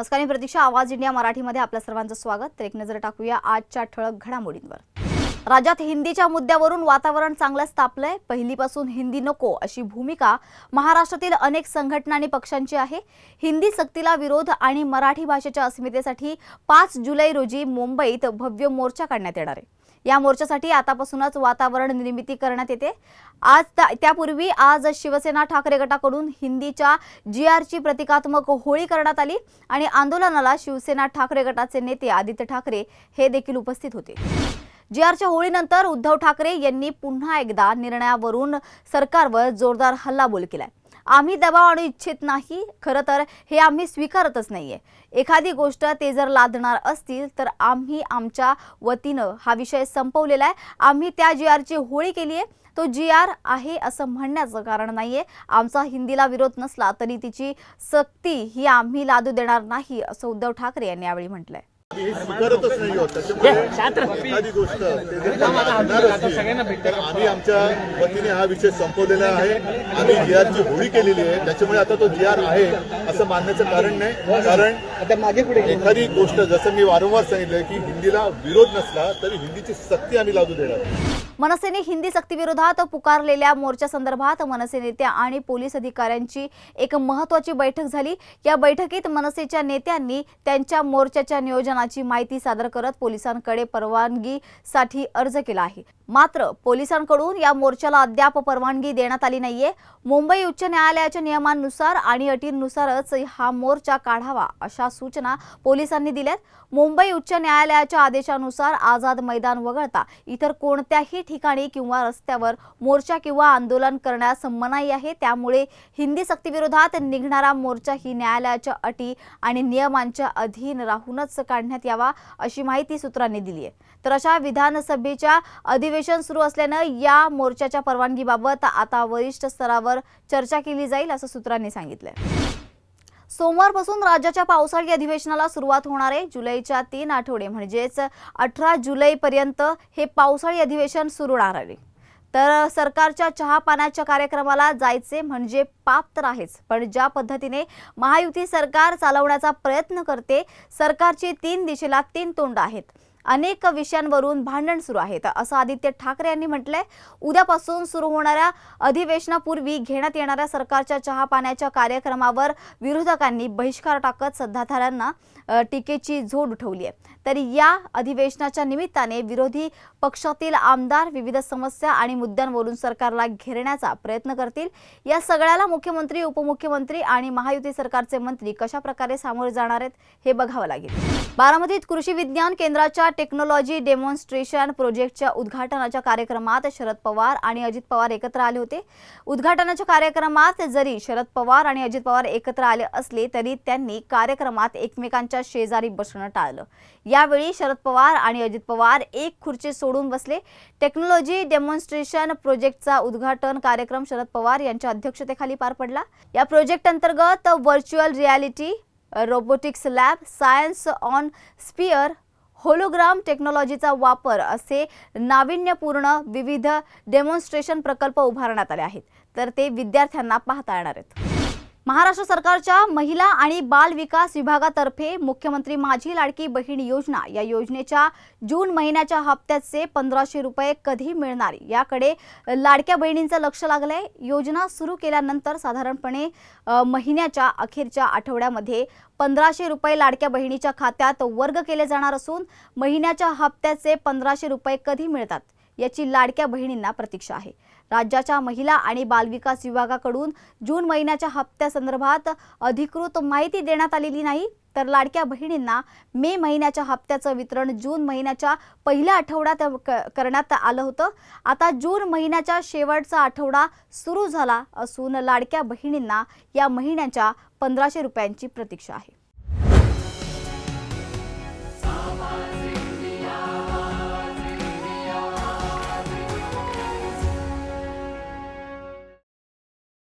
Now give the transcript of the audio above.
नमस्कार मी प्रतीक्षा. आवाज इंडिया मराठीमध्ये आपल्या सर्वांचं स्वागत. तर एक नजर टाकूया आजच्या ठळक घडामोडींवर. राज्यात हिंदीच्या मुद्द्यावरून वातावरण चांगलंच तापलंय. पहिलीपासून हिंदी नको अशी भूमिका महाराष्ट्रातील अनेक संघटना आणि पक्षांची आहे. हिंदी सक्तीला विरोध आणि मराठी भाषेच्या अस्मितेसाठी पाच जुलै रोजी मुंबईत भव्य मोर्चा काढण्यात येणार आहे. या मोर्चासाठी आतापासूनच वातावरण निर्मिती करण्यात येते. आज त्या- त्यापूर्वी आज शिवसेना ठाकरे गटाकडून हिंदीच्या जी आरची प्रतिकात्मक होळी करण्यात आली आणि आंदोलनाला शिवसेना ठाकरे गटाचे नेते आदित्य ठाकरे हे देखील उपस्थित होते. जी आरच्या होळीनंतर उद्धव ठाकरे यांनी पुन्हा एकदा निर्णयावरून सरकारवर जोरदार हल्लाबोल केलाय. आम्ही दबाव आणू इच्छित नाही खरं तर हे आम्ही स्वीकारतच नाही आहे एखादी गोष्ट ते जर लादणार असतील तर आम्ही आमच्या वतीनं हा विषय संपवलेला आहे. आम्ही त्या जी आरची होळी केली आहे. तो जी आर आहे असं म्हणण्याचं कारण नाहीये. आमचा हिंदीला विरोध नसला तरी तिची सक्ती ही आम्ही लादू देणार नाही असं उद्धव ठाकरे यांनी यावेळी म्हटलंय. हे स्वीकारतच नाही होत. त्याच्यामुळे एखादी गोष्ट आम्ही आमच्या वतीने हा विषय संपवलेला आहे. आम्ही जी आरची होळी केलेली आहे. त्याच्यामुळे आता तो जी आर आहे असं मानण्याचं कारण नाही. कारण आता मागे पुढे एखादी गोष्ट जसं मी वारंवार सांगितलं की हिंदीला विरोध नसला तरी हिंदीची सक्ती आम्ही लादू देणार. मनसेने हिंदी सक्तीविरोधात पुकारलेल्या मोर्चा संदर्भात मनसे नेत्या आणि पोलीस अधिकाऱ्यांची एक महत्वाची बैठक झाली. या बैठकीत मनसेच्या नेत्यांनी त्यांच्या मोर्चाच्या नियोजनाची माहिती सादर करत पोलिसांकडे परवानगीसाठी अर्ज केला आहे. मात्र पोलिसांकडून या मोर्चाला अद्याप परवानगी देण्यात आली नाहीये. मुंबई उच्च न्यायालयाच्या नियमांनुसार आणि अटींनुसारच हा मोर्चा काढावा अशा सूचना पोलिसांनी दिल्यात. मुंबई उच्च न्यायालयाच्या आदेशानुसार आझाद मैदान वगळता इतर कोणत्याही ठिकाणी किंवा रस्त्यावर मोर्चा किंवा आंदोलन करण्यास मनाई आहे. त्यामुळे हिंदी सक्तीविरोधात निघणारा मोर्चा ही न्यायालयाच्या अटी आणि नियमांच्या अधीन राहूनच काढण्यात यावा अशी माहिती सूत्रांनी दिली आहे. तर अशा विधानसभेच्या अधिवेशन सुरू असल्यानं या मोर्चाच्या परवानगीबाबत आता वरिष्ठ स्तरावर चर्चा केली जाईल असं सूत्रांनी सांगितलंय. सोमवारपासून राज्याच्या पावसाळी अधिवेशनाला सुरुवात होणार आहे. जुलैच्या तीन आठवडे म्हणजेच अठरा जुलैपर्यंत हे पावसाळी अधिवेशन सुरू राहणार आहे. तर सरकारच्या चहा पाण्याच्या कार्यक्रमाला जायचे म्हणजे पाप तर आहेच पण ज्या पद्धतीने महायुती सरकार चालवण्याचा प्रयत्न करते सरकारची तीन दिशेला तीन तोंड आहेत. अनेक विषयांवरून भांडण सुरू आहेत असं आदित्य ठाकरे यांनी म्हटलंय उद्यापासून सुरू होणाऱ्या अधिवेशनापूर्वी घेण्यात येणाऱ्या सरकारच्या चहा पाण्याच्या कार्यक्रमावर विरोधकांनी बहिष्कार टाकत सत्ताधाऱ्यांना टीकेची झोड उठवली आहे. तर या अधिवेशनाच्या निमित्ताने विरोधी पक्षातील आमदार विविध समस्या आणि मुद्द्यांवरून सरकारला घेरण्याचा प्रयत्न करतील. या सगळ्याला मुख्यमंत्री उपमुख्यमंत्री आणि महायुती सरकारचे मंत्री कशा प्रकारे सामोरे जाणार आहेत हे बघावं लागेल. बारामतीत कृषी विज्ञान केंद्राच्या टेक्नॉलॉजी डेमॉन्स्ट्रेशन प्रोजेक्टच्या उद्घाटनाच्या कार्यक्रमात शरद पवार आणि अजित पवार एकत्र आले होते. उद्घाटनाच्या कार्यक्रमात जरी शरद पवार आणि अजित पवार एकत्र आले असले तरी त्यांनी कार्यक्रमात एकमेकांच्या शेजारी बसणं टाळलं. यावेळी शरद पवार आणि अजित पवार एक खुर्ची सोडून बसले. टेक्नॉलॉजी डेमॉन्स्ट्रेशन प्रोजेक्टचा उद्घाटन कार्यक्रम शरद पवार यांच्या अध्यक्षतेखाली पार पडला. या प्रोजेक्ट अंतर्गत virtual reality robotics lab science on sphere hologram टेक्नॉलॉजीचा वापर असे नाविन्यपूर्ण विविध डेमॉन्स्ट्रेशन प्रकल्प उभारण्यात आले आहेत. तर ते विद्यार्थ्यांना पाहता येणार आहेत. महाराष्ट्र सरकारच्या महिला आणि बाल विकास विभागातर्फे मुख्यमंत्री माझी लाडकी बहीण योजना या योजनेच्या जून महिन्याच्या हप्त्याचे पंधराशे रुपये कधी मिळणार? याकडे लाडक्या बहिणींचं लक्ष लागलंय. योजना सुरू केल्यानंतर साधारणपणे महिन्याच्या अखेरच्या आठवड्यामध्ये पंधराशे रुपये लाडक्या बहिणीच्या खात्यात वर्ग केले जाणार असून महिन्याच्या हप्त्याचे पंधराशे रुपये कधी मिळतात? याची लाडक्या बहिणींना प्रतीक्षा आहे. राज्याच्या महिला आणि बालविकास विभागाकडून जून महिन्याच्या हप्त्यासंदर्भात अधिकृत माहिती देण्यात आलेली नाही तर लाडक्या बहिणींना मे महिन्याच्या हप्त्याचं वितरण जून महिन्याच्या पहिल्या आठवड्यात क- करण्यात आलं होतं. आता जून महिन्याच्या शेवटचा आठवडा सुरू झाला असून लाडक्या बहिणींना या महिन्याच्या पंधराशे रुपयांची प्रतीक्षा आहे.